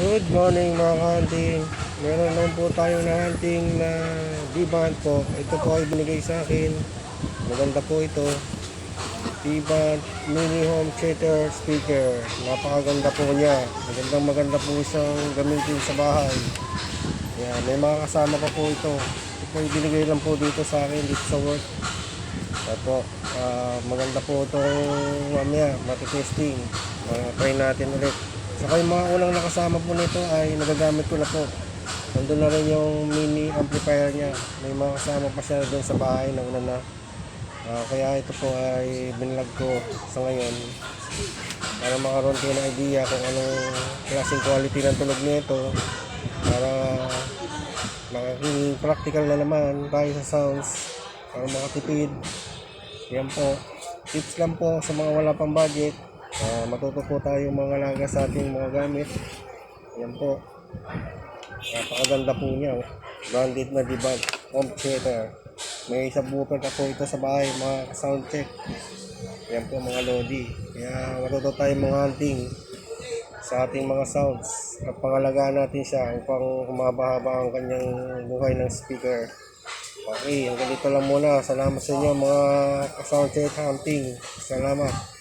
Good morning mga hunting. Meron naman po tayo na hunting na D-band po. Ito po ay binigay sa akin. Maganda po ito. D-band mini home theater speaker. Napakaganda po niya. Magandang maganda po siyang gamitin sa bahay. Yan, may mga kasama pa po ito. Ito po ay binigay lang po dito sa akin dito sa work. Opo, ah, maganda po itong mamaya, matitesting. Uh, try natin ulit. Saka yung mga unang nakasama po nito ay nagagamit ko na po. Nandun na rin yung mini amplifier niya. May mga kasama pa siya doon sa bahay na una na. Ah, kaya ito po ay binlag ko sa ngayon para makaroon kayo ng idea kung anong klaseng quality ng tunog nito para maging practical na naman tayo sa sounds para makatipid yan po tips lang po sa mga wala pang budget Ah, matuto po tayo mga laga sa ating mga gamit yan po napakaganda po niya oh. branded na debug home theater may subwoofer na po ito sa bahay mga sound check yan po mga lodi kaya matuto tayo mga hunting sa ating mga sounds at pangalagaan natin siya upang humaba-haba ang kanyang buhay ng speaker Okay, hanggang dito lang muna. Salamat sa inyo mga sound check hunting. Salamat.